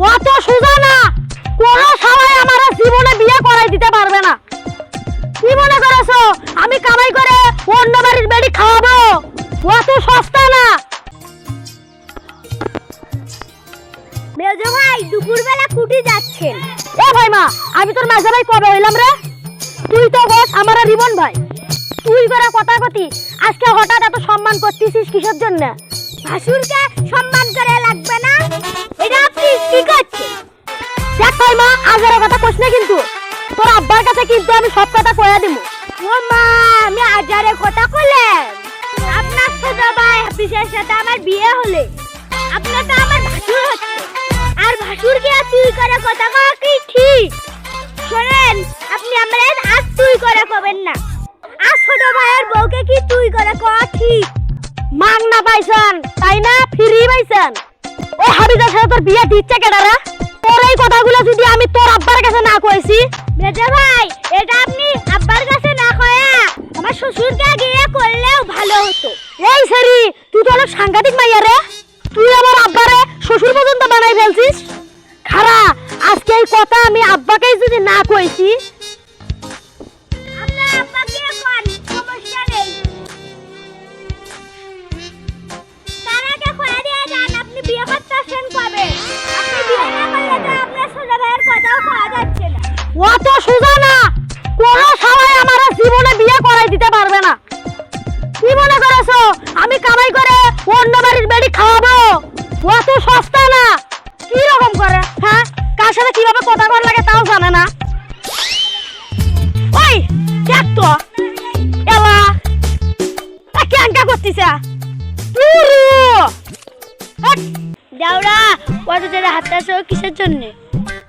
অত সোজা না কোনো সবাই আমার জীবনে বিয়ে করাই দিতে পারবে না। কি মনে করেছ? আমি কামাই করে অন্য বাড়ির বেড়ি খাওয়াবো? অত সস্তা না মেজো ভাই দুপুরবেলা কুটি যাচ্ছেন। এ ভাই মা আমি তোর মাঝে ভাই কবে হইলাম রে? তুই তো বস আমার রিবন ভাই। তুই করে কথা কথি আজকে হঠাৎ এত সম্মান করতেছিস কিসের জন্য? ভাসুরকে সম্মান করে লাগবে না? এটা আপনি কি করছেন? দেখ ভাই মা আগের কথা কইস কিন্তু। তোর আব্বার কাছে কিন্তু আমি সব কথা কয়া দিব ও মা, আমি আজারে কথা কইলেন আপনার ছোট ভাই হাফিজের সাথে আমার বিয়ে হলে। আপনার তো আমার ভাসুর হচ্ছে। আর ভাসুরকে আর তুই করে কথা কওয়া কি ঠিক? শোনেন, আপনি আমার আর তুই করে কবেন না। আর ছোট ভাইয়ের বউকে কি তুই করে কওয়া ঠিক? মাং না পাইছেন তাই না? ফ্রি পাইছেন। ও হাবিজার সাথে তোর বিয়ে দিচ্ছে কেডারা তোর এই কথাগুলো যদি আমি তোর আব্বার কাছে না কইছি? মেজো ভাই এটা আপনি আব্বার কাছে না কয়া। আমার শ্বশুরকে গিয়ে করলেও ভালো হতো। এই সেরি তুই তো অনেক সাংঘাতিক মাইয়া রে। তুই আমার আব্বারে শ্বশুর পর্যন্ত বানাই ফেলছিস? খারা আজকে এই কথা আমি আব্বাকেই যদি না কইছি অত সোজা না কোনো সবাই আমার জীবনে বিয়ে করাই দিতে পারবে না। কি মনে করেছ? আমি কামাই করে অন্য বাড়ির বেড়ি খাওয়াবো? অত সস্তা না। কি রকম করে হ্যাঁ? কার সাথে কীভাবে কথা কর লাগে তাও জানে না। ওই, দেখ তো, এলা ক্যাঙ্কা করতিছে। তুরু দেওরা কত জোরে হাতটাছো কিসের জন্য?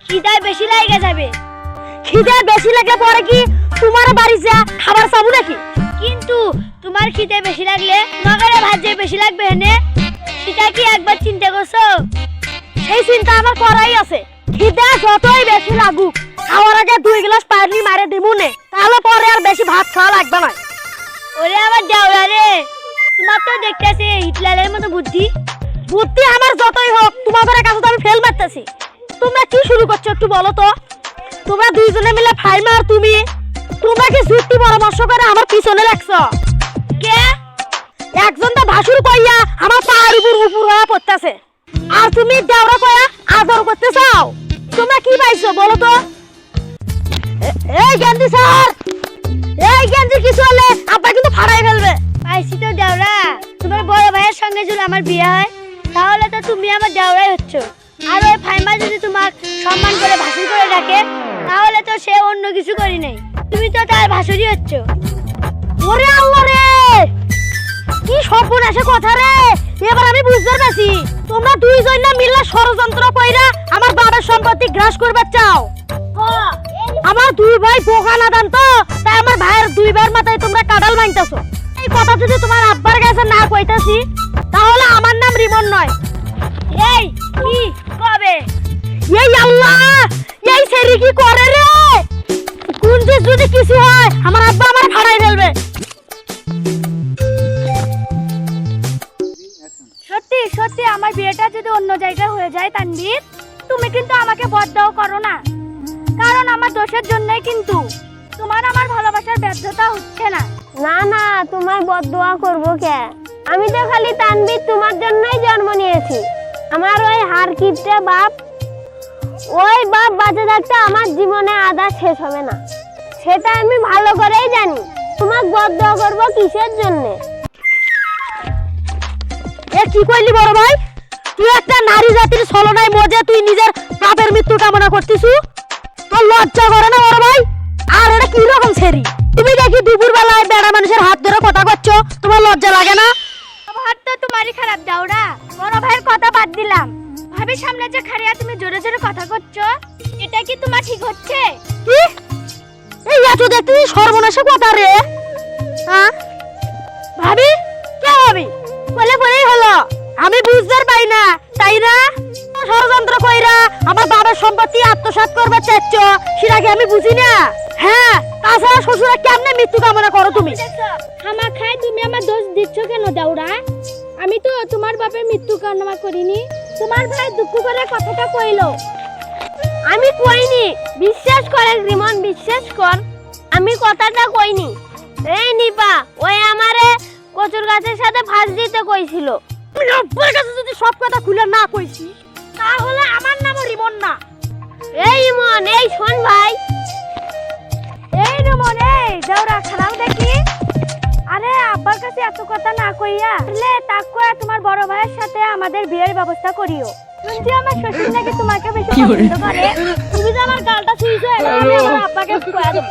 খিদায় বেশি লাগে যাবে। খিদে বেশি লাগলে পরে কি তোমার বাড়ি যা খাবার চাবো নাকি? কিন্তু তোমার খিদে বেশি লাগলে নগরে ভাজে বেশি লাগবে হেনে সেটা কি একবার চিন্তা করছ? সেই চিন্তা আমার করাই আছে। খিদে যতই বেশি লাগুক খাওয়ার আগে দুই গ্লাস পানি মারে দিমু নে তাহলে পরে আর বেশি ভাত খাওয়া লাগবে না। ওরে আমার দেওরা রে তোমার তো দেখতেছে হিটলারের মতো বুদ্ধি। বুদ্ধি আমার যতই হোক তোমাদের কাছে তো আমি ফেল মারতেছি। তোমরা কি শুরু করছ একটু বলো তো? তোমরা দুইজনে মিলে ফাইমা আর তুমি? তোমরা কি পরামর্শ করে আমার পিছনে লাগছো কে? একজন তো ভাসুর কইয়া আমার পায়ের উপর উপর হয়ে পড়তেছে। আর তুমি দেওরা কয়া আদর করতে চাও? তোমরা কি পাইছো বলো তো? এই গেন্দি স্যার! এই গেন্দি কিছু হলে আব্বা কিন্তু ফাড়াই ফেলবে। পাইছি তো দেওরা। তোমার বড় ভাইয়ের সঙ্গে যদি আমার বিয়ে হয়, তাহলে তো তুমি আমার দেওরাই হচ্ছ। আর ওই ফাইমা যদি তোমার সম্মান করে ভাসুর করে ডাকে, তাহলে তো সে অন্য কিছু করি নাই। তুমি তো তার ভাসুরই হচ্ছ। ওরে আল্লাহ রে! কি সর্বনাশে কথা রে! এবার আমি বুঝতে পারছি, তোমরা দুইজন না মিললে ষড়যন্ত্র কইরা আমার বাবার সম্পত্তি গ্রাস করবে চাও। আমার দুই ভাই বোকা নাদান তো তাই আমার ভাইয়ের দুই ভাইয়ের মাথায় তোমরা কাডাল মাইনতাছো এই কথা যদি তোমার আব্বার কাছে না কইতাছি, তাহলে আমার নাম রিমন নয়। এই, কি? কবে এই আল্লাহ, এই সেরি কি করে রে? কোন যদি কিছু হয়, আমার আব্বা আমার ফাড়াই ফেলবে। সত্যি সত্যি, আমার বিয়েটা যদি অন্য জায়গায় হয়ে যায় তানবীর তুমি কিন্তু আমাকে বদদাও করো না। কারণ আমার দোষের জন্যই কিন্তু। তোমার আমার ভালোবাসার ব্যর্থতা হচ্ছে না। না না, তোমার বদদোয়া করব কে? আমি তো খালি তানবীর তোমার জন্যই জন্ম নিয়েছি। আমার ওই হার কিপটে বাপ, ওই বাপ বাঁচে থাকতে আমার জীবনে আদা শেষ হবে না। সেটা আমি ভালো করেই জানি। তোমার বদদোয়া করব কিসের জন্য? এ কি কইলি বড় ভাই? তুই একটা নারী জাতির ছলনায় মজে তুই নিজের বাপের মৃত্যু কামনা করতিছু? তোর লজ্জা করে না বড় ভাই? আর এটা কি রকম ছেড়ি? তুমি দেখি দুপুর বেলায় বেড়া মানুষের হাত ধরে কথা করছ তোমার লজ্জা লাগে না? তো তোমারই খারাপ, দাওরা। বড় ভাইয়ের কথা বাদ দিলাম। ভাবি সামনে যে খারিয়া তুমি জোরে জোরে কথা করছ, এটা কি তোমার ঠিক হচ্ছে? কি? এই এত দেখতে সর্বনাশে কথা রে। হ্যাঁ ভাবি? কে ভাবি? বলে বলেই হলো। আমি বুঝতে পাই না, তাই না? ষড়যন্ত্র কইরা আমার বাবার সম্পত্তি আত্মসাৎ করবে চাচ্ছ, সেটা কি আমি বুঝি না? হ্যাঁ তাছাড়া শ্বশুরা কেমনে মৃত্যু কামনা করো তুমি? খামা খাই তুমি আমার দোষ দিচ্ছ কেন দাউরা? আমি তো তোমার বাপের মৃত্যু কামনা করিনি। তোমার ভাই দুঃখ করে কথাটা কইলো। আমি কইনি বিশ্বাস করে রিমন বিশ্বাস কর। আমি কথাটা কইনি। এই নিপা ওই আমারে কচুর গাছের সাথে ভাঁজ দিতে কইছিল। আমি কাছে যদি সব কথা খুলে না কইছি তাহলে আমার নামও রিমন না। এই ইমন এই শোন ভাই রিমন এই খারাপ দেখি। আরে আব্বার কাছে এত কথা না কইয়া। লে তাকু তোমার বড় ভাইয়ের সাথে আমাদের বিয়ের ব্যবস্থা করিও। শুনছি আমার শ্বশুর নাকি তোমাকে বেশি পছন্দ করে। তুমি যে আমার গালটা ছুঁয়েছো আমি আমার আব্বাকে কয়া দেবো।